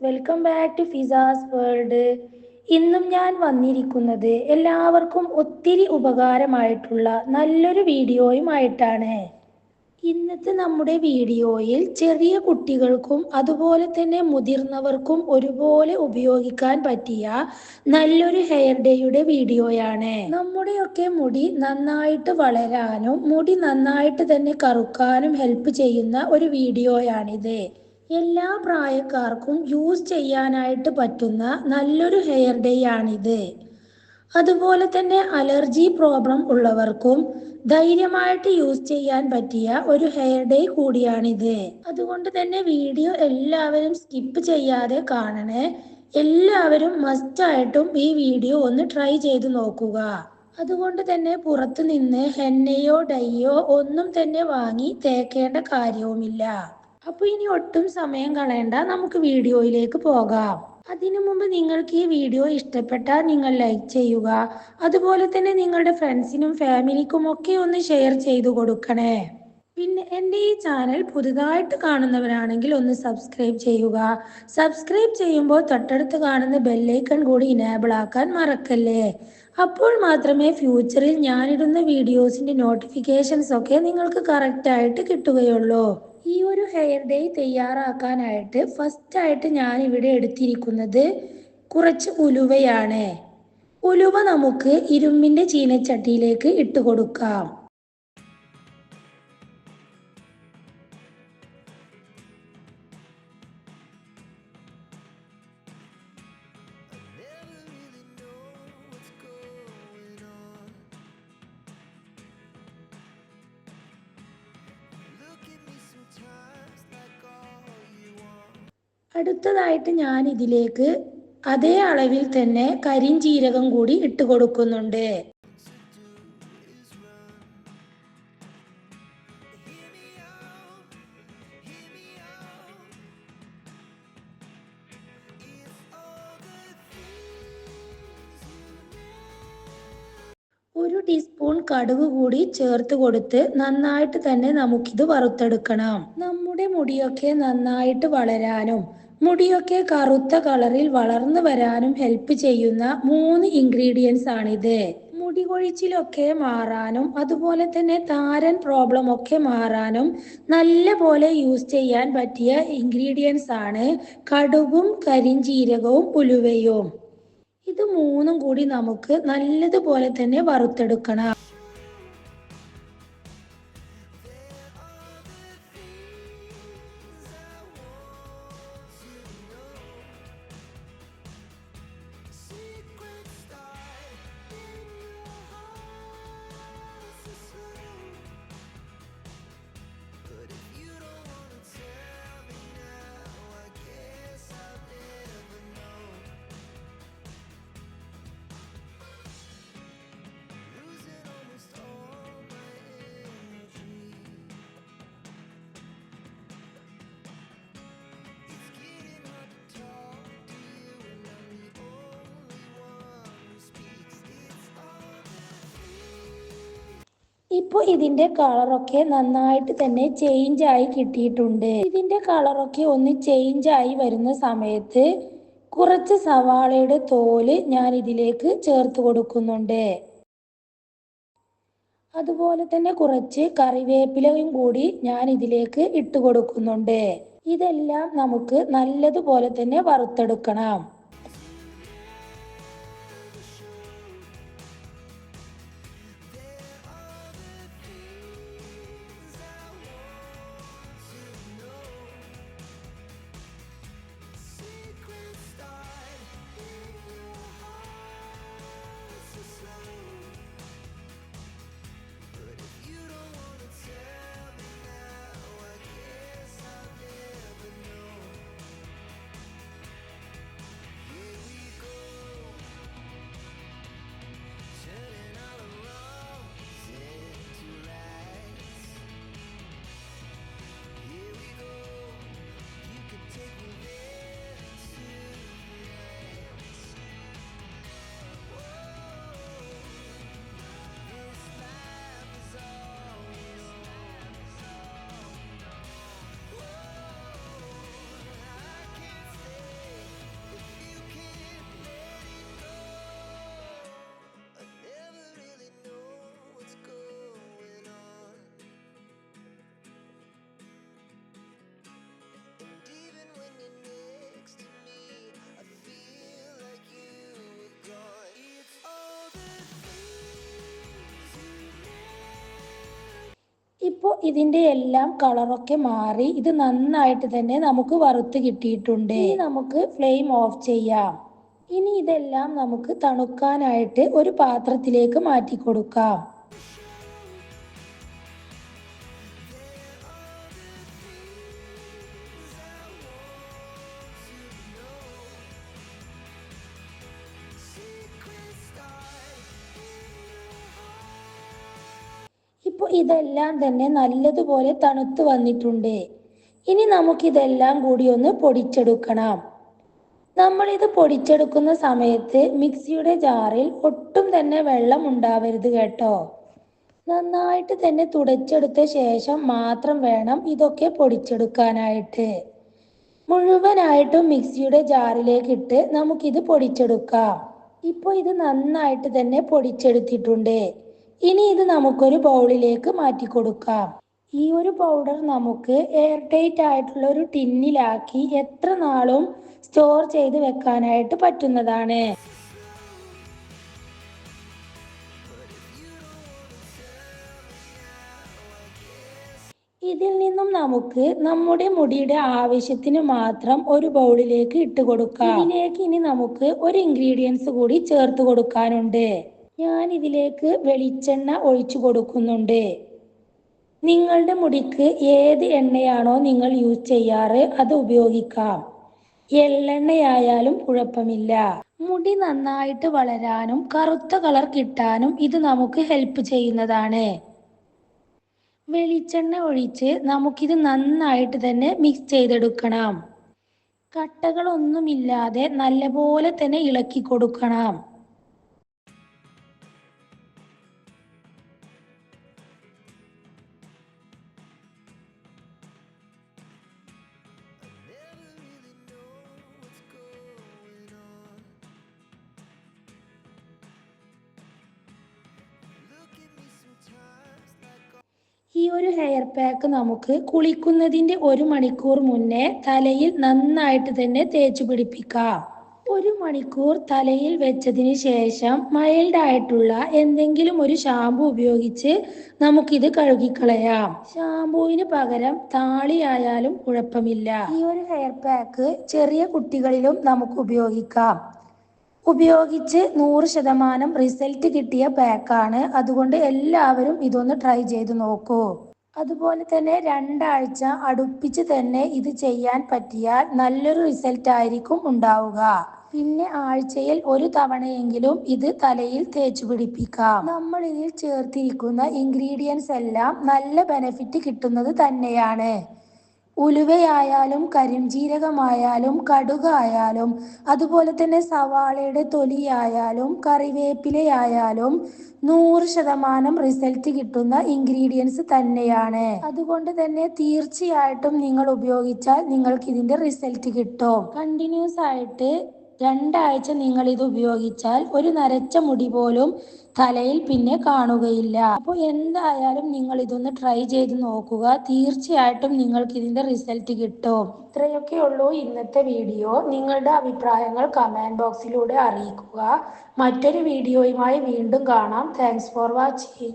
Welcome back to Fisa's world ഇന്നും ഞാൻ വന്നിരിക്കുന്നത് എല്ലാവർക്കും ഒത്തിരി ഉപകാരമായിട്ടുള്ള നല്ലൊരു വീഡിയോയുമായിട്ടാണ്. ഇന്നത്തെ നമ്മുടെ വീഡിയോയിൽ ചെറിയ കുട്ടികൾക്കും അതുപോലെ തന്നെ മുതിർന്നവർക്കും ഒരുപോലെ ഉപയോഗിക്കാൻ പറ്റിയ നല്ലൊരു ഹെയർ ഡേയുടെ വീഡിയോയാണ്. നമ്മുടെയൊക്കെ മുടി നന്നായിട്ട് വളരാനും മുടി നന്നായിട്ട് തന്നെ കറുക്കാനും ഹെൽപ്പ് ചെയ്യുന്ന ഒരു വീഡിയോയാണിത്. എല്ലാ പ്രായക്കാർക്കും യൂസ് ചെയ്യാനായിട്ട് പറ്റുന്ന നല്ലൊരു ഹെയർ ഡേ ആണിത്. അതുപോലെ തന്നെ അലർജി പ്രോബ്ലം ഉള്ളവർക്കും ധൈര്യമായിട്ട് യൂസ് ചെയ്യാൻ പറ്റിയ ഒരു ഹെയർ ഡേ കൂടിയാണിത്. അതുകൊണ്ട് തന്നെ വീഡിയോ എല്ലാവരും സ്കിപ്പ് ചെയ്യാതെ കാണണേ. എല്ലാവരും മസ്റ്റ് മസ്റ്റായിട്ടും ഈ വീഡിയോ ഒന്ന് ട്രൈ ചെയ്ത് നോക്കുക. അതുകൊണ്ട് തന്നെ പുറത്തു നിന്ന് ഹെന്നയോ ഡൈയോ ഒന്നും തന്നെ വാങ്ങി തേക്കേണ്ട കാര്യവുമില്ല. അപ്പൊ ഇനി ഒട്ടും സമയം കളയണ്ട. നമുക്ക് വീഡിയോയിലേക്ക് പോകാം. അതിനു മുമ്പ് നിങ്ങൾക്ക് ഈ വീഡിയോ ഇഷ്ടപ്പെട്ടാൽ നിങ്ങൾ ലൈക്ക് ചെയ്യുക. അതുപോലെ തന്നെ നിങ്ങളുടെ ഫ്രണ്ട്സിനും ഫാമിലിക്കും ഒക്കെ ഒന്ന് ഷെയർ ചെയ്തു കൊടുക്കണേ. പിന്നെ എന്റെ ഈ ചാനൽ പുതുതായിട്ട് കാണുന്നവരാണെങ്കിൽ ഒന്ന് സബ്സ്ക്രൈബ് ചെയ്യുക. സബ്സ്ക്രൈബ് ചെയ്യുമ്പോൾ തൊട്ടടുത്ത് കാണുന്ന ബെല്ലൈക്കൺ കൂടി ഇനേബിൾ ആക്കാൻ മറക്കല്ലേ? അപ്പോൾ മാത്രമേ ഫ്യൂച്ചറിൽ ഞാനിടുന്ന വീഡിയോസിന്റെ നോട്ടിഫിക്കേഷൻസ് ഒക്കെ നിങ്ങൾക്ക് കറക്റ്റായിട്ട് കിട്ടുകയുള്ളൂ. ഈ ഒരു ഹെയർ ഡേ തയ്യാറാക്കാനായിട്ട് ഫസ്റ്റ് ആയിട്ട് ഞാൻ ഇവിടെ എടുത്തിരിക്കുന്നത് കുറച്ച് ഉലുവയാണ്. ഉലുവ നമുക്ക് ഇരുമ്പിന്റെ ചീനച്ചട്ടിയിലേക്ക് ഇട്ട് കൊടുക്കാം. അടുത്തതായിട്ട് ഞാൻ ഇതിലേക്ക് അതേ അളവിൽ തന്നെ കരിഞ്ചീരകം കൂടി ഇട്ട് കൊടുക്കുന്നുണ്ട്. ഒരു ടീസ്പൂൺ കടുക് കൂടി ചേർത്ത് കൊടുത്ത് നന്നായിട്ട് തന്നെ നമുക്കിത് വറുത്തെടുക്കണം. നമ്മുടെ മുടിയൊക്കെ നന്നായിട്ട് വളരാനും മുടിയൊക്കെ കറുത്ത കളറിൽ വളർന്നു വരാനും ഹെൽപ്പ് ചെയ്യുന്ന മൂന്ന് ഇൻഗ്രീഡിയൻസ് ആണിത്. മുടി കൊഴിച്ചിലൊക്കെ മാറാനും അതുപോലെ തന്നെ താരൻ പ്രോബ്ലം ഒക്കെ മാറാനും നല്ല പോലെ യൂസ് ചെയ്യാൻ പറ്റിയ ഇൻഗ്രീഡിയൻസ് ആണ് കടുകും കരിഞ്ചീരകവും ഉലുവയും. ഇത് മൂന്നും കൂടി നമുക്ക് നല്ലതുപോലെ തന്നെ വറുത്തെടുക്കണം. ഇപ്പോൾ ഇതിന്റെ കളറൊക്കെ നന്നായിട്ട് തന്നെ ചേഞ്ച് ആയി കിട്ടിയിട്ടുണ്ട്. ഇതിന്റെ കളറൊക്കെ ഒന്ന് ചേഞ്ച് ആയി വരുന്ന സമയത്ത് കുറച്ച് സവാളയുടെ തോൽ ഞാൻ ഇതിലേക്ക് ചേർത്ത് കൊടുക്കുന്നുണ്ട്. അതുപോലെ തന്നെ കുറച്ച് കറിവേപ്പിലയും കൂടി ഞാൻ ഇതിലേക്ക് ഇട്ട് കൊടുക്കുന്നുണ്ട്. ഇതെല്ലാം നമുക്ക് നല്ലതുപോലെ തന്നെ വറുത്തെടുക്കണം. ഇപ്പോൾ ഇതിന്റെ എല്ലാം കളറൊക്കെ മാറി ഇത് നന്നായിട്ട് തന്നെ നമുക്ക് വറുത്ത് കിട്ടിയിട്ടുണ്ട്. ഇനി നമുക്ക് ഫ്ലെയിം ഓഫ് ചെയ്യാം. ഇനി ഇതെല്ലാം നമുക്ക് തണുക്കാനായിട്ട് ഒരു പാത്രത്തിലേക്ക് മാറ്റി കൊടുക്കാം. ഇതെല്ലാം തന്നെ നല്ലതുപോലെ തണുത്തു വന്നിട്ടുണ്ട്. ഇനി നമുക്കിതെല്ലാം കൂടി ഒന്ന് പൊടിച്ചെടുക്കണം. നമ്മൾ ഇത് പൊടിച്ചെടുക്കുന്ന സമയത്ത് മിക്സിയുടെ ജാറിൽ ഒട്ടും തന്നെ വെള്ളം ഉണ്ടാവരുത് കേട്ടോ. നന്നായിട്ട് തന്നെ തുടച്ചെടുത്ത ശേഷം മാത്രം വേണം ഇതൊക്കെ പൊടിച്ചെടുക്കാനായിട്ട്. മുഴുവനായിട്ടും മിക്സിയുടെ ജാറിലേക്ക് ഇട്ട് നമുക്കിത് പൊടിച്ചെടുക്കാം. ഇപ്പോൾ ഇത് നന്നായിട്ട് തന്നെ പൊടിച്ചെടുത്തിട്ടുണ്ട്. ഇനി ഇത് നമുക്കൊരു ബൗളിലേക്ക് മാറ്റി കൊടുക്കാം. ഈ ഒരു പൗഡർ നമുക്ക് എയർ ടൈറ്റ് ആയിട്ടുള്ള ഒരു ടിന്നിലാക്കി എത്ര നാളും സ്റ്റോർ ചെയ്ത് വെക്കാനായിട്ട് പറ്റുന്നതാണ്. ഇതിൽ നിന്നും നമുക്ക് നമ്മുടെ മുടിയുടെ ആവശ്യത്തിന് മാത്രം ഒരു ബൗളിലേക്ക് ഇട്ട് കൊടുക്കാം. ഇതിലേക്ക് ഇനി നമുക്ക് ഒരു ഇൻഗ്രീഡിയൻസ് കൂടി ചേർത്ത് കൊടുക്കാനുണ്ട്. ഞാൻ ഇതിലേക്ക് വെളിച്ചെണ്ണ ഒഴിച്ചു കൊടുക്കുന്നുണ്ട്. നിങ്ങളുടെ മുടിക്ക് ഏത് എണ്ണയാണോ നിങ്ങൾ യൂസ് ചെയ്യാറ് അത് ഉപയോഗിക്കാം. എള്ളെണ്ണയായാലും കുഴപ്പമില്ല. മുടി നന്നായിട്ട് വളരാനും കറുത്ത കളർ കിട്ടാനും ഇത് നമുക്ക് ഹെൽപ്പ് ചെയ്യുന്നതാണ്. വെളിച്ചെണ്ണ ഒഴിച്ച് നമുക്കിത് നന്നായിട്ട് തന്നെ മിക്സ് ചെയ്തെടുക്കണം. കട്ടകളൊന്നുമില്ലാതെ നല്ലപോലെ തന്നെ ഇളക്കി കൊടുക്കണം. ഒരു ഹെയർ പാക്ക് നമുക്ക് കുളിക്കുന്നതിന്റെ ഒരു മണിക്കൂർ മുന്നേ തലയിൽ നന്നായിട്ട് തന്നെ തേച്ചു പിടിപ്പിക്കാം. ഒരു മണിക്കൂർ തലയിൽ വെച്ചതിന് ശേഷം മൈൽഡ് ആയിട്ടുള്ള എന്തെങ്കിലും ഒരു ഷാമ്പു ഉപയോഗിച്ച് നമുക്കിത് കഴുകിക്കളയാം. ഷാമ്പുവിന് പകരം താളിയായാലും കുഴപ്പമില്ല. ഈ ഒരു ഹെയർ പാക്ക് ചെറിയ കുട്ടികളിലും നമുക്ക് ഉപയോഗിക്കാം. ഉപയോഗിച്ച് നൂറ് ശതമാനം റിസൾട്ട് കിട്ടിയ പാക്കാണ് അതുകൊണ്ട് എല്ലാവരും ഇതൊന്ന് ട്രൈ ചെയ്ത് നോക്കൂ. അതുപോലെ തന്നെ രണ്ടാഴ്ച അടുപ്പിച്ച് തന്നെ ഇത് ചെയ്യാൻ പറ്റിയാൽ നല്ലൊരു റിസൾട്ട് ആയിരിക്കും ഉണ്ടാവുക. പിന്നെ ആഴ്ചയിൽ ഒരു തവണയെങ്കിലും ഇത് തലയിൽ തേച്ചു പിടിപ്പിക്കാം. നമ്മൾ ഇതിൽ ചേർത്തിരിക്കുന്ന ഇൻഗ്രീഡിയൻസ് എല്ലാം നല്ല ബെനഫിറ്റ് കിട്ടുന്നത് തന്നെയാണ്. ഉലുവയായാലും കരിംജീരകമായാലും കടുകായാലും അതുപോലെ തന്നെ സവാളയുടെ തൊലിയായാലും കറിവേപ്പിലയായാലും നൂറ് ശതമാനം റിസൾട്ട് കിട്ടുന്ന ഇൻഗ്രീഡിയൻസ് തന്നെയാണ്. അതുകൊണ്ട് തന്നെ തീർച്ചയായിട്ടും നിങ്ങൾ ഉപയോഗിച്ചാൽ നിങ്ങൾക്ക് ഇതിന്റെ റിസൾട്ട് കിട്ടും. കണ്ടിന്യൂസ് ആയിട്ട് രണ്ടാഴ്ച നിങ്ങൾ ഇത് ഉപയോഗിച്ചാൽ ഒരു നരച്ച മുടി പോലും തലയിൽ പിന്നെ കാണുകയില്ല. അപ്പോൾ എന്തായാലും നിങ്ങൾ ഇതൊന്ന് ട്രൈ ചെയ്ത് നോക്കുക. തീർച്ചയായിട്ടും നിങ്ങൾക്ക് ഇതിന്റെ റിസൾട്ട് കിട്ടും. ഇത്രയൊക്കെ ഉള്ളൂ ഇന്നത്തെ വീഡിയോ നിങ്ങളുടെ അഭിപ്രായങ്ങൾ കമന്റ് ബോക്സിലൂടെ അറിയിക്കുക. മറ്റൊരു വീഡിയോയുമായി വീണ്ടും കാണാം. Thanks for watching